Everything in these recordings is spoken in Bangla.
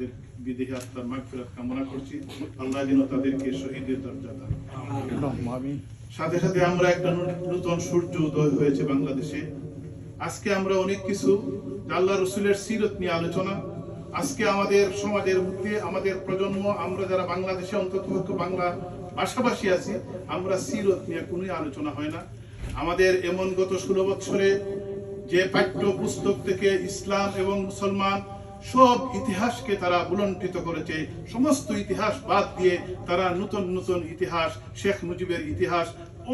তাদের বিদেহী আত্মার মাগফিরাত কামনা করছি। আল্লাহ যেন তাদেরকে শহীদের দরজা দান সাথে সাথে আমরা একটা নূতন সূর্য উদয় হয়েছে বাংলাদেশে। আজকে আমরা অনেক কিছু আল্লাহ রসুলের সিরত নিয়ে আলোচনা। আজকে আমাদের সমাজের মধ্যে আমাদের প্রজন্ম আমরা যারা বাংলাদেশে অন্তত বাংলা ভাষাভাষী আছি আমরা সিরত নিয়ে কোনো আলোচনা হয় না। আমাদের এমন গত ষোলো বছরে যে পাঠ্য পুস্তক থেকে ইসলাম এবং মুসলমান সব ইতিহাসকে তারা বুলন্টিত করেছে। সমস্ত ইতিহাস বাদ দিয়ে তারা নতুন নতুন ইতিহাস, শেখ মুজিবের ইতিহাস,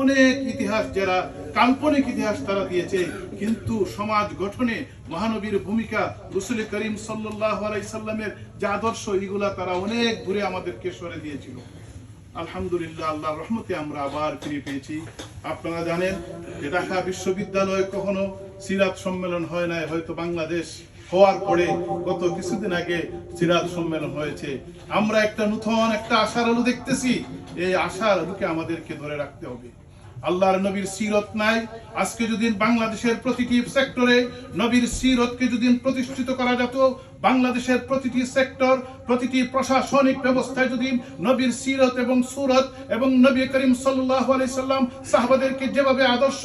অনেক ইতিহাস যারা কাল্পনিক ইতিহাস তারা দিয়েছে। কিন্তু সমাজ গঠনে মহানবীর ভূমিকা রসুল করিম সাল্লাহ আলাইসাল্লামের যে আদর্শ, এগুলা তারা অনেক ঘুরে আমাদেরকে সরে দিয়েছিল। আলহামদুলিল্লাহ আল্লাহ রহমতে আমরা আবার ফিরে পেয়েছি। আপনারা জানেন যে ঢাকা বিশ্ববিদ্যালয়ে কখনো সিরাত সম্মেলন হয় নাই, হয়তো বাংলাদেশ হওয়ার পরে গত কিছুদিন আগে সিরাজ সম্মেলন হয়েছে। আমরা একটা নূতন একটা আশার আলো দেখতেছি। এই আশার আলোকে আমাদেরকে ধরে রাখতে হবে। আল্লাহর নবীর সিরত নাই। আজকে যদি বাংলাদেশের প্রতিটি সেক্টরে নবীর সিরতকে যদি প্রতিষ্ঠিত করা যেত, বাংলাদেশের প্রতিটি সেক্টর, প্রতিটি প্রশাসনিক ব্যবস্থায় যদি নবীর সিরত এবং সুরত এবং নবী করিম সাল্লাহ সাল্লাম সাহাবাদেরকে যেভাবে আদর্শ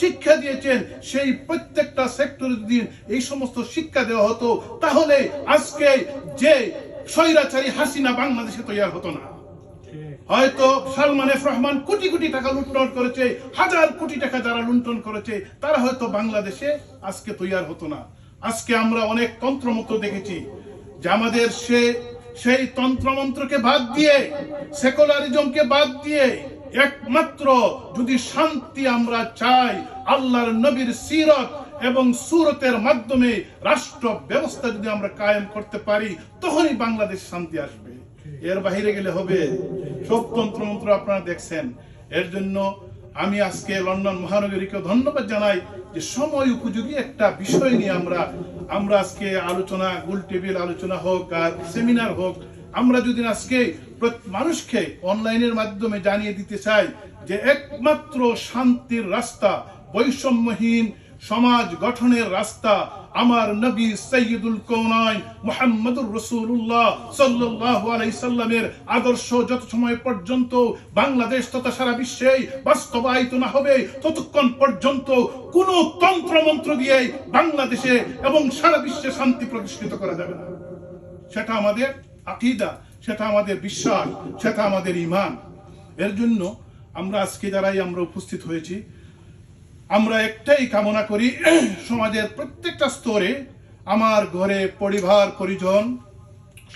শিক্ষা দিয়েছেন, সেই প্রত্যেকটা সেক্টরে যদি এই সমস্ত শিক্ষা দেওয়া হতো, তাহলে আজকে যে স্বৈরাচারী হাসিনা বাংলাদেশে তৈরি হতো না। হয়তো সালমান এফ রহমান কোটি কোটি টাকা লুণ্ঠন করেছে, হাজার কোটি টাকা যারা লুণ্ঠন করেছে, তারা হয়তো বাংলাদেশে আজকে তৈয়ার হতো না। আজকে আমরা অনেক তন্ত্রমন্ত্র দেখেছি যে আমাদের সে, সেই তন্ত্রমন্ত্রকে বাদ দিয়ে, সেকুলারিজমকে বাদ দিয়ে একমাত্র যদি শান্তি আমরা চাই, আল্লাহর নবীর সিরত এবং সুরতের মাধ্যমে রাষ্ট্র ব্যবস্থা যদি আমরা কায়েম করতে পারি, তখনই বাংলাদেশ শান্তি আসবে। এর বাহিরে গেলে হবে সব তন্ত্রমন্ত্র আপনারা দেখছেন। এর জন্য আমি আজকে লন্ডন মহানগরীকে ধন্যবাদ জানাই যে সময় উপযোগী একটা বিষয় নিয়ে আমরা আমরা আজকে আলোচনা, গোল টেবিল আলোচনা হোক আর সেমিনার হোক, আমরা যদি আজকে মানুষকে অনলাইনের মাধ্যমে জানিয়ে দিতে চাই যে একমাত্র শান্তির রাস্তা, বৈষম্যহীন সমাজ গঠনের রাস্তা আমার নবী সৈয়দুল কৌনাইন মোহাম্মদুর রাসূলুল্লাহ সাল্লাল্লাহু আলাইহি সাল্লামের আদর্শ যত সময় পর্যন্ত বাংলাদেশ তথা সারা বিশ্বে বাস্তবায়িত না হবে, ততক্ষণ পর্যন্ত কোন তন্ত্র মন্ত্র দিয়ে বাংলাদেশে এবং সারা বিশ্বে শান্তি প্রতিষ্ঠিত করা যাবে না। সেটা আমাদের আকিদা, সেটা আমাদের বিশ্বাস, সেটা আমাদের ইমান এর জন্য আমরা আজকে যারাই আমরা উপস্থিত হয়েছি। আমরা একটাই কামনা করি, সমাজের প্রত্যেকটা স্তরে আমার ঘরে পরিবার, পরিজন,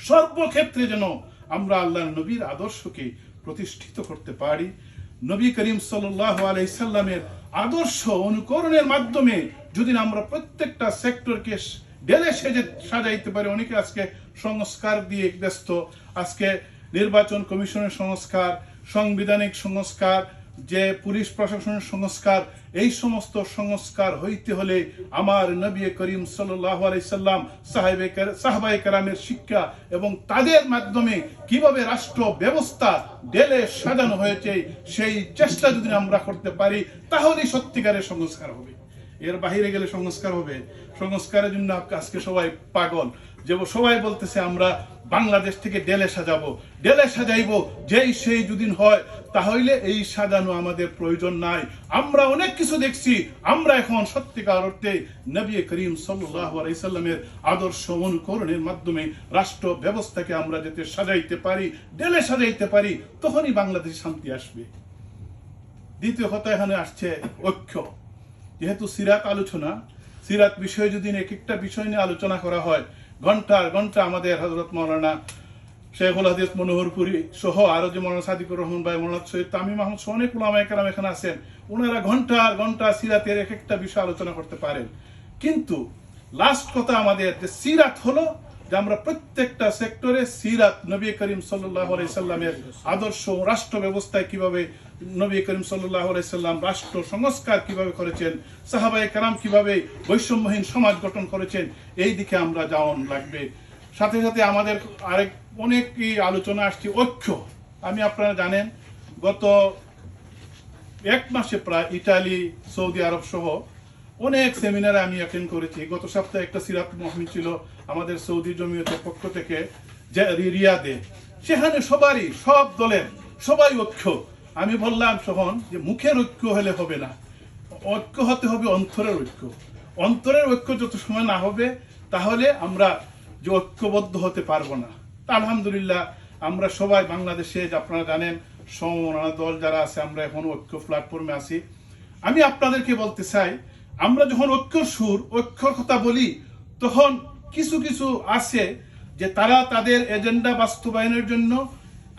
সর্বক্ষেত্রে যেন আমরা আল্লাহ নবীর আদর্শকে প্রতিষ্ঠিত করতে পারি। নবী করিম সাল্লাহ আদর্শ অনুকরণের মাধ্যমে যদি আমরা প্রত্যেকটা সেক্টরকে ডেলে সেজে, সাজাইতে পারি, অনেকে আজকে সংস্কার দিয়ে ব্যস্ত। আজকে নির্বাচন কমিশনের সংস্কার, সাংবিধানিক সংস্কার, যে পুলিশ প্রশাসনের সংস্কার এই সমস্ত সংস্কার হইতে হলে আমার নবী করিম সাল্লাহ আলাইসাল্লাম সাহাবাই কারামের শিক্ষা এবং তাদের মাধ্যমে কীভাবে রাষ্ট্র ব্যবস্থা ডেলে সাজানো হয়েছে, সেই চেষ্টা যদি আমরা করতে পারি, তাহলেই সত্যিকারের সংস্কার হবে। এর বাহিরে গেলে সংস্কার হবে? সংস্কারের জন্য আজকে সবাই পাগল। যে সবাই বলতেছে, আমরা বাংলাদেশ থেকে ডেলে সাজাবো। ডেলে সাজাইবো, যেই সেই দুদিন হয় তাহলে এই সাজানো আমাদের প্রয়োজন নাই। আমরা অনেক কিছু দেখছি। আমরা এখন সত্যিকার অর্থে নবী করিম সাল্লাহ আদর্শ অনুকরণের মাধ্যমে রাষ্ট্র ব্যবস্থাকে আমরা যাতে সাজাইতে পারি ডেলে সাজাইতে পারি, তখনই বাংলাদেশ শান্তি আসবে। দ্বিতীয় কথা এখানে আসছে ঐক্য। যেহেতু সিরাত আলোচনা, সিরাত বিষয়ে যদি এক একটা বিষয় নিয়ে আলোচনা করা হয়, ঘণ্টার ঘণ্টা আমাদের হজরত মৌলানা শেখুল হাদিস মনোহরপুরি সহ আরও যে মৌলানা সাদিকুর রহমান ভাই, মৌলানা সৈয়দ তামিম আহমদ সহ অনেক উলামা একরাম এখানে আছেন। ওনারা ঘণ্টার ঘণ্টা সিরাতের এক একটা বিষয় আলোচনা করতে পারেন। কিন্তু লাস্ট কথা আমাদের যে সিরাত হলো যে আমরা প্রত্যেকটা সেক্টরে সিরাত নবী করিম সাল্লাহ সাল্লামের আদর্শ রাষ্ট্র ব্যবস্থায় কীভাবে নবী করিম সাল্লাহ সাল্লাম রাষ্ট্র সংস্কার কীভাবে করেছেন সাহাবাই কারাম কীভাবে বৈষম্যহীন সমাজ গঠন করেছেন, এই দিকে আমরা যাওয়ান লাগবে। সাথে সাথে আমাদের আরেক অনেকই আলোচনা আসছে, ঐক্য। আমি আপনারা জানেন, গত এক মাসে প্রায় ইটালি, সৌদি আরব সহ অনেক সেমিনারে আমি অ্যাটেন্ড করেছি। গত সপ্তাহে একটা সিরাত মহমিল ছিল আমাদের সৌদি জমিয়তের পক্ষ থেকে রিয়াদে। সেখানে সবারই, সব দলের, সবাই ঐক্য। আমি বললাম তখন যে মুখের ঐক্য হলে হবে না। ঐক্য হতে হবে অন্তরের ঐক্য। অন্তরের ঐক্য যত সময় না হবে, তাহলে আমরা যে ঐক্যবদ্ধ হতে পারব না। আলহামদুলিল্লাহ, আমরা সবাই বাংলাদেশে, আপনারা জানেন সমমনা দল যারা আছে, আমরা এখন ঐক্য প্ল্যাটফর্মে আছি। আমি আপনাদেরকে বলতে চাই, আমরা যখন ঐক্যর সুর, ঐক্যর কথা বলি, তখন কিছু কিছু আছে যে তারা তাদের এজেন্ডা বাস্তবায়নের জন্য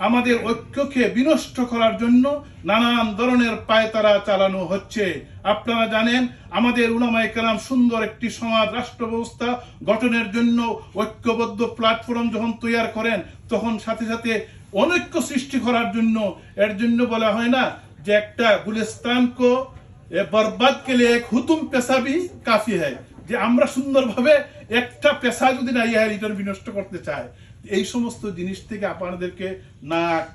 আমাদের ঐক্যকে বিনষ্ট করার জন্য নানান ধরনের পায়তারা চালানো হচ্ছে। আপনারা জানেন, আমাদের উলামায়ে কেরাম সুন্দর একটি সমাজ রাষ্ট্র ব্যবস্থা গঠনের জন্য ঐক্যবদ্ধ প্ল্যাটফর্ম যখন তৈরি করেন, তখন সাথে সাথে অনৈক্য সৃষ্টি করার জন্য, এর জন্য বলা হয় না যে একটা গুলিস্তান কো বরবাদ কে লিয়ে এক হুতুম পেশা ভি কাফি হয় যে আমরা সুন্দরভাবে একটা পেশা যদি না রিটার্ন বিনষ্ট করতে চায়। এই সমস্ত জিনিস থেকে আপনাদেরকে নাক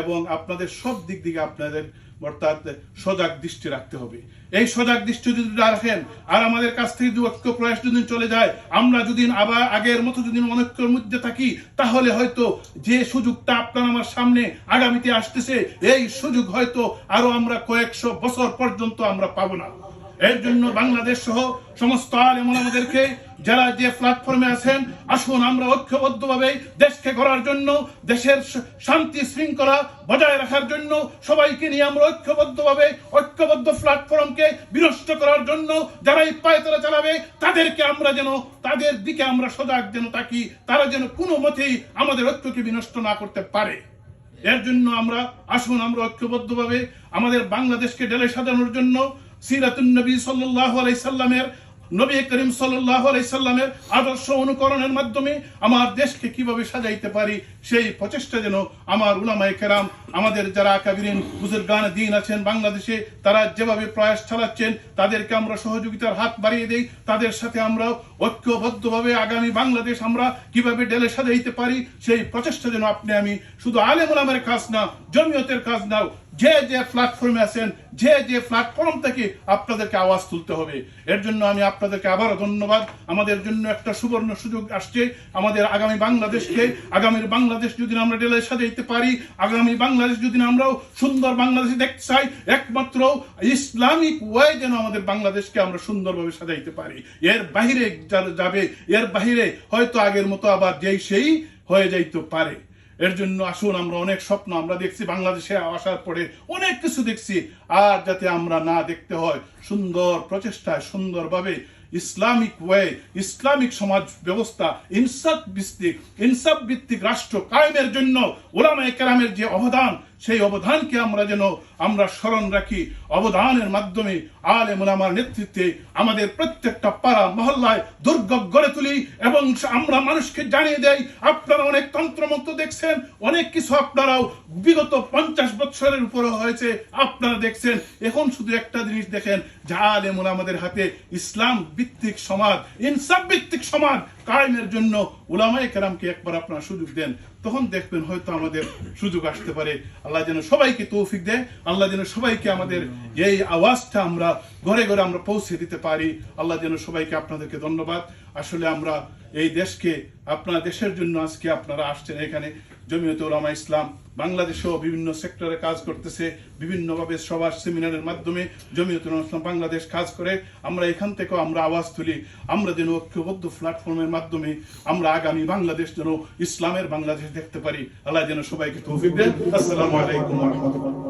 এবং আপনাদের সব দিক থেকে আপনাদের অর্থাৎ সজাগ দৃষ্টি রাখতে হবে। এই সজাগ দৃষ্টি যদি রাখেন, আর আমাদের কাছ থেকে যদি ঐক্য প্রয়াস যদি চলে যায়, আমরা যদি আবার আগের মতো যদি অনৈক্যের মধ্যে থাকি, তাহলে হয়তো যে সুযোগটা আপনার আমার সামনে আগামীতে আসতেছে, এই সুযোগ হয়তো আরও আমরা কয়েকশো বছর পর্যন্ত আমরা পাবো না। এর জন্য বাংলাদেশ সহ সমস্ত আলেম আমাদেরকে যারা যে প্ল্যাটফর্মে আছেন, আসুন আমরা ঐক্যবদ্ধভাবে দেশকে গড়ার জন্য, দেশের শান্তি শৃঙ্খলা বজায় রাখার জন্য সবাইকে নিয়ে আমরা ঐক্যবদ্ধভাবে, ঐক্যবদ্ধ প্ল্যাটফর্মকে বিনষ্ট করার জন্য যারা এই পায়তারা চালাবে, তাদেরকে আমরা যেন, তাদের দিকে আমরা সজাগ যেন থাকি তারা যেন কোনো মতেই আমাদের ঐক্যকে বিনষ্ট না করতে পারে। এর জন্য আমরা, আসুন আমরা ঐক্যবদ্ধভাবে আমাদের বাংলাদেশকে ডেলে সাজানোর জন্য সিরাতুন নবী সাল্লাল্লাহু আলাইহি সাল্লামের, নবী করিম সাল্লাল্লাহু আলাইহি সাল্লামের আদর্শ অনুকরণের মাধ্যমে আমার দেশকে কীভাবে সাজাইতে পারি, সেই প্রচেষ্টা যেন আমার উলামায়ে কেরাম, আমাদের যারা কাবিরিন, বুজুর্গান দিন আছেন বাংলাদেশে, তারা যেভাবে প্রয়াস চালাচ্ছেন, তাদেরকে আমরা সহযোগিতার হাত বাড়িয়ে দেই, তাদের সাথে আমরা ঐক্যবদ্ধভাবে আগামী বাংলাদেশ আমরা কীভাবে ডেলে সাজাইতে পারি, সেই প্রচেষ্টা যেন আপনি আমি শুধু আলেম ওলামার কাজ না, জমিয়তের কাজ নাও যে যে প্ল্যাটফর্মে আছেন, যে যে প্ল্যাটফর্ম থেকে আপনাদেরকে আওয়াজ তুলতে হবে। এর জন্য আমি আপনাদেরকে আবারও ধন্যবাদ। আমাদের জন্য একটা সুবর্ণ সুযোগ আসছে। আমাদের আগামী বাংলাদেশকে, আগামীর বাংলাদেশ যদি আমরা ডেলে সাজাইতে পারি, আগামী বাংলাদেশ যদি আমরাও সুন্দর বাংলাদেশ দেখতে চাই, একমাত্র ইসলামিক ওয়ে যেন আমাদের বাংলাদেশকে আমরা সুন্দরভাবে সাজাইতে পারি। এর বাহিরে যাবে, এর বাহিরে হয়তো আগের মতো আবার যেই সেই হয়ে যাইতে পারে। এর জন্য আসুন, আমরা অনেক স্বপ্ন, আমরা দেখছি বাংলাদেশে আসার পরে অনেক কিছু দেখছি। আর যাতে আমরা না দেখতে হয়, সুন্দর প্রচেষ্টায়, সুন্দরভাবে ইসলামিক ওয়ে, ইসলামিক সমাজ ব্যবস্থা, ইনসাফ ভিত্তিক ইনসাফ ভিত্তিক রাষ্ট্র কায়েমের জন্য ওলামা একরামের যে অবদান সেই অবদানকে আমরা যেন, আমরা স্মরণ রাখি। অবদানের মাধ্যমে আলে মোলামার নেতৃত্বে আমাদের প্রত্যেকটা পাড়া, মহল্লায় দুর্গ গড়ে তুলি এবং আমরা মানুষকে জানিয়ে দেয় আপনারা অনেক তন্ত্রমন্ত্র দেখছেন, অনেক কিছু আপনারাও বিগত পঞ্চাশ বছরের উপরে হয়েছে, আপনারা দেখছেন। এখন শুধু একটা জিনিস দেখেন, যা আলে আমাদের হাতে ইসলাম ভিত্তিক সমাজ, ইনসাফ ভিত্তিক সমাজ কায়েমের জন্য উলামায়ে কেরামকে একবার আপনারা সুযোগ দেন, তখন দেখবেন হয়তো আমাদের সুযোগ আসতে পারে। আল্লাহ যেন সবাইকে তৌফিক দেয়, আল্লাহ যেন সবাইকে আমাদের এই আওয়াজটা আমরা ঘরে ঘরে আমরা পৌঁছে দিতে পারি। আল্লাহ যেন সবাইকে আপনাদেরকে ধন্যবাদ। আসলে আমরা এই দেশকে, আপনার দেশের জন্য আজকে আপনারা আসছেন এখানে। জমিয়ত ওলামা ইসলাম বাংলাদেশেও বিভিন্ন সেক্টরে কাজ করতেছে, বিভিন্নভাবে সভা সেমিনারের মাধ্যমে জমিয়ত ইসলাম বাংলাদেশ কাজ করে। আমরা এখান থেকেও আমরা আওয়াজ তুলি, আমরা যেন ঐক্যবদ্ধ প্ল্যাটফর্মের মাধ্যমে আমরা আগামী বাংলাদেশ যেন ইসলামের বাংলাদেশ দেখতে পারি। আল্লাহ যেন সবাইকে তৌফিক দেন। আসসালামু আলাইকুম রাহমাতুল্লাহ।